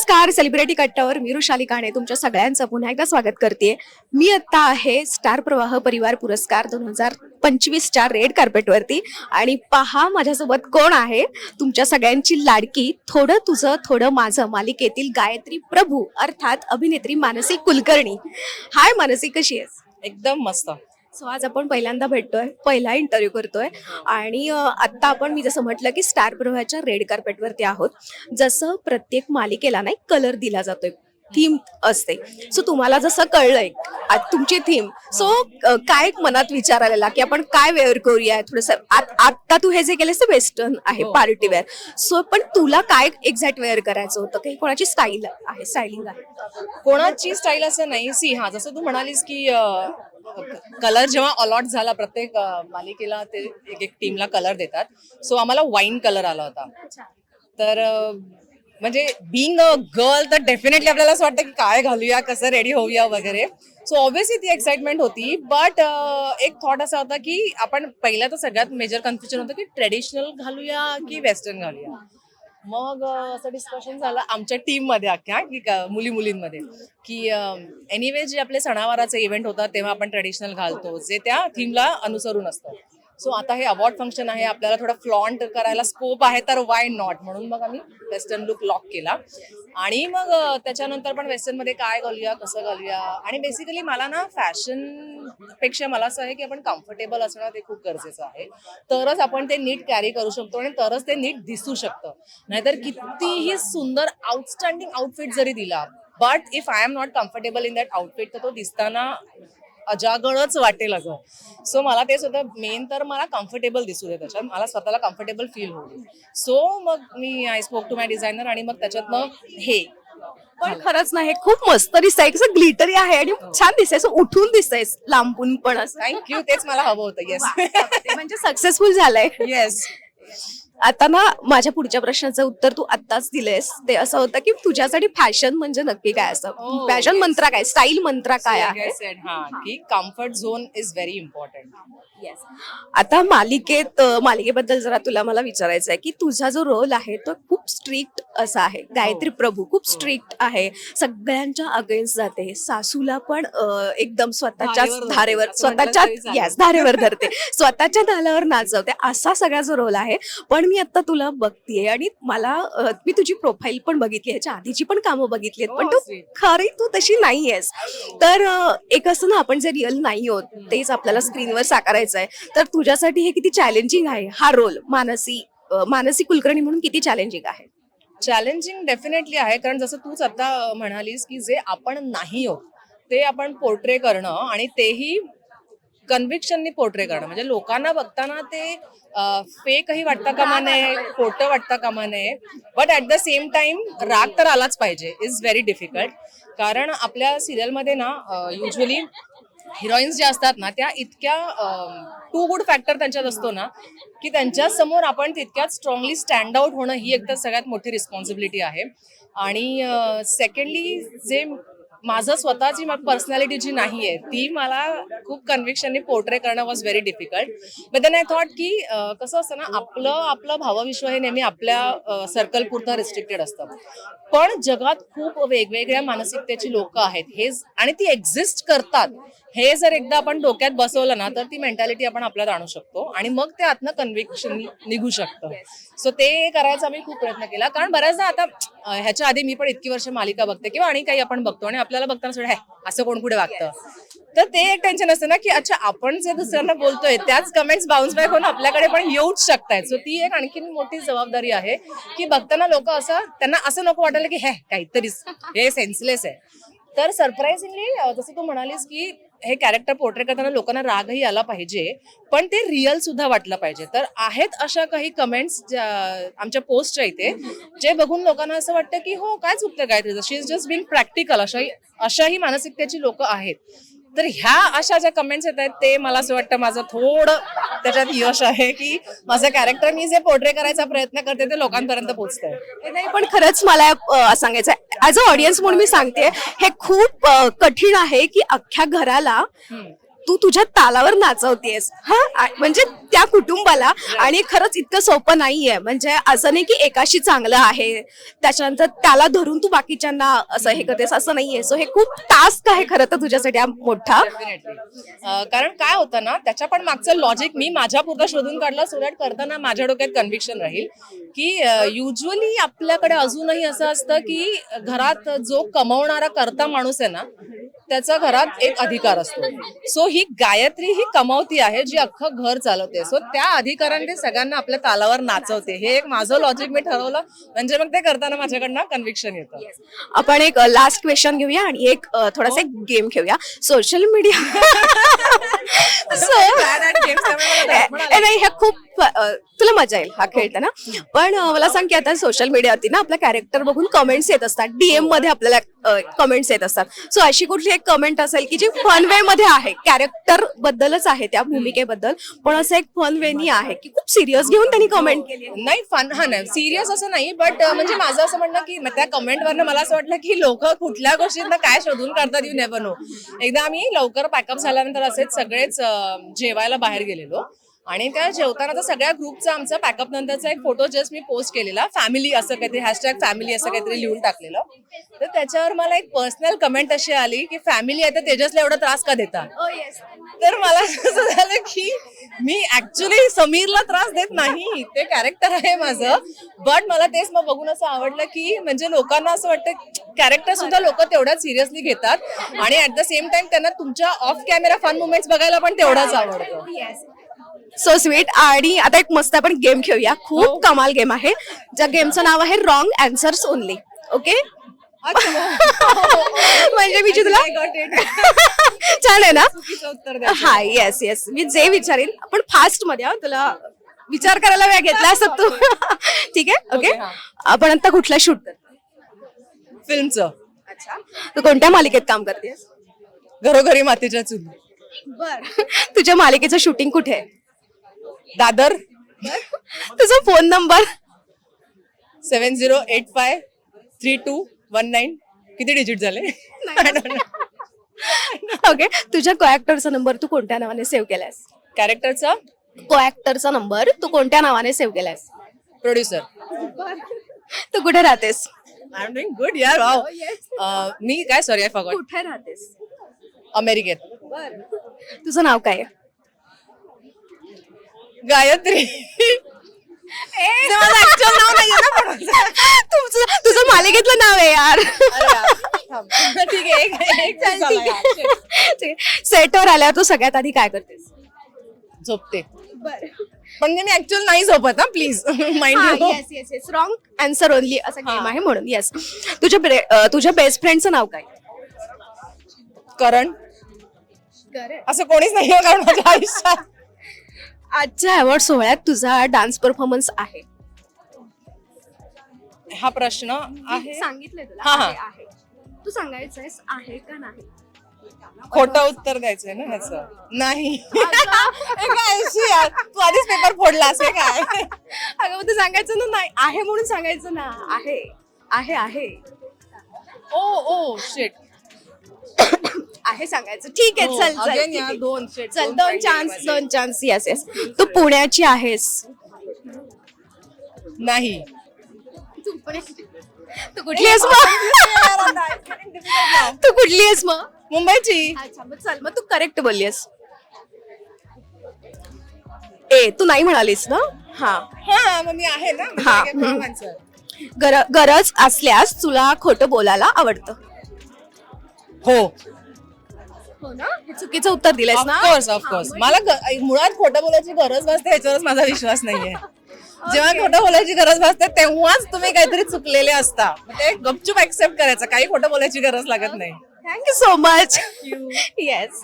नमस्कार सेलिब्रिटी कट्टावर मी रुशाली काणे तुमच्या सगळ्यांचं पुन्हा एकदा स्वागत करते मी आता आहे स्टार प्रवाह परिवार पुरस्कार दोन हजार पंचवीसच्या रेड कार्पेटवरती आणि पहा माझ्यासोबत कोण आहे? तुमच्या सगळ्यांची लाडकी थोडं तुझं थोडं माझं मालिकेतील गायत्री प्रभू अर्थात अभिनेत्री मानसी कुलकर्णी. हाय मानसी कशी आहेस? एकदम मस्त. सो आज आपण पहिल्यांदा भेटतोय पहिला इंटरव्ह्यू करतोय. आणि अ, आत्ता आपण मी जसं म्हटलं की स्टार प्रवाहाच्या रेड कार्पेटवरती आहोत. जसं प्रत्येक मालिकेला नाही कलर दिला जातोय. थीम असते. सो तुम्हाला जसं कळलंय तुमची थीम सो काय एक मनात विचार आलेला की आपण काय वेअर करूया थोडस आता तू हे जे केलेस ते वेस्टर्न आहे. पार्टी वेअर सो पण तुला काय एक्झॅक्ट वेअर करायचं होतं? काही कोणाची स्टाईल आहे स्टायलिंग आहे? कोणाची स्टाईल असं नाही. सी हा जसं तू म्हणालीस की कलर जेव्हा अलॉट झाला प्रत्येक मालिकेला ते एक एक टीमला कलर देतात. सो आम्हाला वाईन कलर आला होता. तर म्हणजे बिंग अ गर्ल तर डेफिनेटली आपल्याला असं वाटतं की काय घालूया कसं रेडी होऊया वगैरे. सो ऑब्व्हियसली ती एक्साइटमेंट होती बट एक थॉट असा होता की आपण पहिला तर सगळ्यात मेजर कन्फ्युजन होतं की ट्रेडिशनल घालूया की वेस्टर्न घालूया? मग असं डिस्कशन झालं आमच्या टीममध्ये अख्ख्या की मुली मुलींमध्ये की एनिवे जे आपले सणावाराचे इव्हेंट होतात तेव्हा आपण ट्रेडिशनल घालतो जे त्या थीमला अनुसरून असतं. सो आता हे अवॉर्ड फंक्शन आहे आपल्याला थोडं फ्लॉन्ट करायला स्कोप आहे तर वाय नॉट म्हणून मग आम्ही वेस्टर्न लुक लॉक केला. आणि मग त्याच्यानंतर पण वेस्टर्नमध्ये काय घालूया कसं घालूया? आणि बेसिकली मला ना फॅशनपेक्षा मला असं आहे की आपण कम्फर्टेबल असणं ते खूप गरजेचं आहे. तरच आपण ते नीट कॅरी करू शकतो आणि तरच ते नीट दिसू शकतं. नाहीतर कितीही सुंदर आउटस्टँडिंग आउटफिट जरी दिला but if I am not comfortable in that outfit तर तो दिसताना अजागळच वाटेल अगं. सो मला तेच होतं मेन तर मला कम्फर्टेबल दिसू दे त्याच्यात. मला स्वतःला कम्फर्टेबल फील होईल सो मग मी I spoke to my designer आणि मग त्याच्यातनं हे. पण खरंच नाही खूप मस्त दिसतंय. कसं ग्लिटरी आहे आणि छान दिसतंय. उठून दिसतंय लांबून पण असं. थँक्यू तेच मला हवं होतं. येस ते म्हणजे सक्सेसफुल झालंय. येस आता ना माझ्या पुढच्या प्रश्नाचं उत्तर तू आत्ताच दिलेस ते असं होतं की तुझ्यासाठी फॅशन म्हणजे नक्की काय असं? Oh, fashion. मंत्र काय? स्टाईल मंत्र काय आहे? की comfort zone is very important आता मालिकेत मालिकेबद्दल जरा तुला मला विचारायचं आहे की तुझा जो रोल आहे तो खूप स्ट्रिक्ट असा आहे. गायत्री प्रभू खूप स्ट्रिक्ट आहे. सगळ्यांच्या अगेन्स्ट जाते. सासूला पण एकदम स्वतःच्याच धारेवर स्वतःच्या धारेवर धरते. स्वतःच्या नालावर नाचवते. असा सगळा जो रोल आहे. पण मी आता तुला बघतीये आणि मला अं, मी तुझी प्रोफाईल पण बघितली ह्याच्या आधीची पण कामं बघितली आहेत पण Oh, तू. खरी तू तशी नाहीयेस. तर अं, एक असं ना आपण जे रिअल नाही होत तेच आपल्याला स्क्रीनवर साकारायचं आहे तर तुझ्यासाठी हे किती चॅलेंजिंग आहे हा रोल मानसी अं, मानसी कुलकर्णी म्हणून किती चॅलेंजिंग आहे? चॅलेंजिंग डेफिनेटली आहे कारण जसं तूच आता म्हणालीस की जे आपण नाही आहोत ते आपण पोर्ट्रे करणं आणि तेही कन्व्हिक्शननी पोर्ट्रे करणं म्हणजे लोकांना बघताना ते फेकही वाटता कामा नये खोटं वाटता कामा नये but at the same time राग तर आलाच पाहिजे. इज व्हेरी डिफिकल्ट कारण आपल्या सिरियलमध्ये ना युजली हिरोईन्स ज्या असतात ना त्या इतक्या टू गुड फॅक्टर त्यांच्यात असतो ना की त्यांच्यासमोर आपण तितक्यात स्ट्रॉंगली स्टँड आउट होणं ही एक तर सगळ्यात मोठी रिस्पॉन्सिबिलिटी आहे. आणि सेकंडली जे माझं स्वतःची पर्सनॅलिटी जी नाही आहे ती मला खूप कन्व्हिक्शनने पोर्ट्रे करणं was very difficult but then I thought की कसं असतं ना आपलं आपलं भावविश्व हे नेहमी आपल्या सर्कल पुरतं रिस्ट्रिक्टेड असतं. पण जगात खूप वेगवेगळ्या मानसिकतेची लोक आहेत हे आणि ती एक्झिस्ट करतात. हे जर एकदा आपण डोक्यात बसवलं ना तर ती मेंटॅलिटी आपण आपल्यात आणू शकतो आणि मग ते आतनं कन्व्हिक्शन निघू शकतं. सो ते करायचा मी खूप प्रयत्न केला. कारण बऱ्याचदा आता ह्याच्या आधी मी पण इतकी वर्ष मालिका बघते किंवा आणि काही आपण बघतो आणि आपल्याला बघताना सोडा असं कोण कुठे वागतं? तर ते एक टेन्शन असतं ना की अच्छा आपण जे दुसऱ्यांना बोलतोय त्याच कमेंट्स बाउन्स बॅक होऊन आपल्याकडे पण येऊच शकतायत. सो ती एक आणखीन मोठी जबाबदारी आहे की बघताना लोक असं त्यांना असं नको वाटायला की हे काहीतरीच हे सेन्सलेस आहे. तर सरप्राइझिंगली जसं तू म्हणालीस की हे कॅरेक्टर पोर्ट्रे करताना लोकांना रागही आला पाहिजे पण ते रिअल सुद्धा वाटलं पाहिजे. तर आहेत अशा काही कमेंट्स आमच्या पोस्टच्या इथे जे बघून लोकांना असं वाटतं की हो काय चुकतं काय she is just being practical अशाही अशाही मानसिकतेची लोक आहेत. तर ह्या अशा ज्या कमेंट्स येत आहेत ते मला असं वाटतं माझं थोडं त्याच्यात यश आहे की माझं कॅरेक्टर मी जे पोर्ट्रे करायचा प्रयत्न करते ते लोकांपर्यंत पोहोचतंय. हे नाही पण खरंच मला सांगायचं ऍज अ ऑडियन्स म्हणून मी सांगते हे खूप कठीण आहे की अख्ख्या घराला तू तुझ्या तालावर नाचवतेस. हा? म्हणजे त्या कुटुंबाला. आणि खरंच इतकं सोपं नाहीये. म्हणजे असं नाही की एकाशी चांगलं आहे. त्याच्यानंतर त्याला धरून तू बाकीच्यांना असं हे करतेस असं नाहीये. सो हे खूप टास्क आहे खरं तर तुझ्यासाठी मोठा. कारण काय होतं ना त्याच्या पण मागचं लॉजिक मी माझ्या पुरतं शोधून काढलं सो दॅट करताना माझ्या डोक्यात कन्व्हिक्शन राहील. की युजली आपल्याकडे अजूनही असं असतं की घरात जो कमवणारा करता माणूस आहे ना त्याचा घरात एक अधिकार असतो. सो ही गायत्री ही कमावती आहे जी अख्खं घर चालवते. सो त्या अधिकाराने सगळ्यांना आपल्या तालावर नाचवते. हे एक माझं लॉजिक मी ठरवलं. म्हणजे मग ते करताना माझ्याकडनं कन्व्हिक्शन येतं. आपण एक लास्ट क्वेश्चन घेऊया आणि एक थोडासा एक गेम खेळूया. सोशल मीडिया नाही ह्या खूप तुला मजा येईल हा खेळताना पण मला सांग की आता सोशल मीडियावरती ना आपला कॅरेक्टर बघून कमेंट्स येत असतात. डीएममध्ये आपल्याला कमेंट्स येत असतात. सो अशी कुठली एक कमेंट असेल की जी फन वे मध्ये आहे. कॅरेक्टर बद्दलच आहे त्या भूमिकेबद्दल. पण असं एक फन वेनी आहे की खूप सिरियस घेऊन त्यांनी कमेंट केली आहे. नाही फन हा नाही. सिरियस असं नाही बट म्हणजे माझं असं म्हणणं की त्या कमेंट वरनं मला असं वाटलं की लोक कुठल्या गोष्टींना काय शोधून करतात यू नेव्हर नो एकदा आम्ही लवकर पॅकअप झाल्यानंतर असेच सगळेच अं, जेवायला बाहेर गेलेलो. आणि त्या जेवतानाचा सगळ्या ग्रुपचा आमचा पॅकअप नंतरचा एक फोटो जस्ट मी पोस्ट केलेला फॅमिली असं काहीतरी हॅशटॅग फॅमिली असं काहीतरी लिहून टाकलेलं. तर त्याच्यावर मला एक पर्सनल कमेंट अशी आली की फॅमिली आहे तर तेजसला एवढा त्रास का देता? तर मला असं झालं की मी ऍक्च्युली समीरला त्रास देत नाही ते कॅरेक्टर आहे माझं. बट मला तेच मग बघून असं आवडलं की म्हणजे लोकांना असं वाटतं कॅरेक्टर सुद्धा लोक तेवढ्याच सिरियसली घेतात. आणि ऍट द सेम टाइम त्यांना तुमच्या ऑफ कॅमेरा फन मुमेंट्स बघायला पण तेवढाच आवडतं. सो स्वीट आणि आता एक मस्त आपण गेम खेळूया. हो. खूप कमाल गेम आहे. ज्या गेमचं नाव आहे रॉंग अँसर्स ओनली ओके म्हणजे मी जे तुला छान आहे ना? हा येस येस मी जे विचारेन आपण फास्टमध्ये तुला विचार करायला वेळ घेतला असत तू. ठीक आहे? ओके हा. आपण आता कुठला शूट करतो फिल्मचं. अच्छा. तू कोणत्या मालिकेत काम करतेस? घरोघरी मातीच्या चुली. बर तुझ्या मालिकेचं शूटिंग कुठे आहे? दादर. तुझा phone number seven zero eight five three two one nine किती डिजिट झाले? ओके तुझ्या को ऍक्टरचा नंबर तू कोणत्या नावाने सेव्ह केलास कॅरेक्टरचा को ऍक्टरचा नंबर तू कोणत्या नावाने सेव्ह केलास प्रोड्युसर तू कुठे राहतेस? आय एम डुईंग गुड यार वाव मी काय सॉरी आय फॉगॉट कुठे राहतेस? अमेरिकेत तुझं नाव काय आहे? गायत्री. actual नाव नाहीये ना म्हणून. तुमचं तुझं मालिकेतलं नाव आहे यार. ठीक आहे एक- एक चल, झाला ठीक यार. आहे. सेटवर आल्यावर तू सगळ्यात आधी काय करतेस? झोपते. म्हणजे मी ऍक्च्युअल नाही झोपत ना please mind yes yes yes wrong answer only असा गेम आहे म्हणून येस तुझ्या ब्रे- अं, तुझ्या बेस्ट फ्रेंडचं नाव काय? करण. असं कोणीच नाही आहे कारण माझ्या आयुष्यात. आजच्या अवॉर्ड सोहळ्यात तुझा डान्स परफॉर्मन्स आहे. हा प्रश्न आहे. सांगितलंय तुला. हा, हा. आहे, आहे. तू सांगायचंयस आहे का नाही? खोटं उत्तर द्यायचंय ना ह्याचं नाही. हे काय अशी यार, तू आधीच पेपर फोडलास हे काय अगं मग तू सांगायचं ना? नाही आहे म्हणून सांगायचं ना. आहे. आहे आहे. ओ ओ शिट आहे सांगायचं. ठीक आहे चल चल ठीक आहे. दोन चल दोन चान्स. दोन चान्स येस येस तू पुण्याची आहेस. नाही. तू पुण्याची तू कुठली आहेस मग? तू कुठली आहेस मग? मुंबईची. अच्छा मग चल मग तू करेक्ट बोललीस ए तू नाही म्हणालीस ना? हा. हा मग मी आहे ना म्हणजे हा. Answer. गर- गरज असल्यास तुला खोटं बोलायला आवडतं. हो. हो ना? हे चुकीचं उत्तर दिलंस ना? ऑफकोर्स ऑफकोर्स मला ग- मुळात खोटं बोलायची गरज भासते याच्यावरच माझा विश्वास नाहीये. जेव्हा खोटं बोलायची गरज भासते तेव्हाच तुम्ही काहीतरी चुकलेले असता. मग ते गपचूप ऍक्सेप्ट करायचं. काही खोटं बोलायची गरज लागत नाही. Thank you so much yes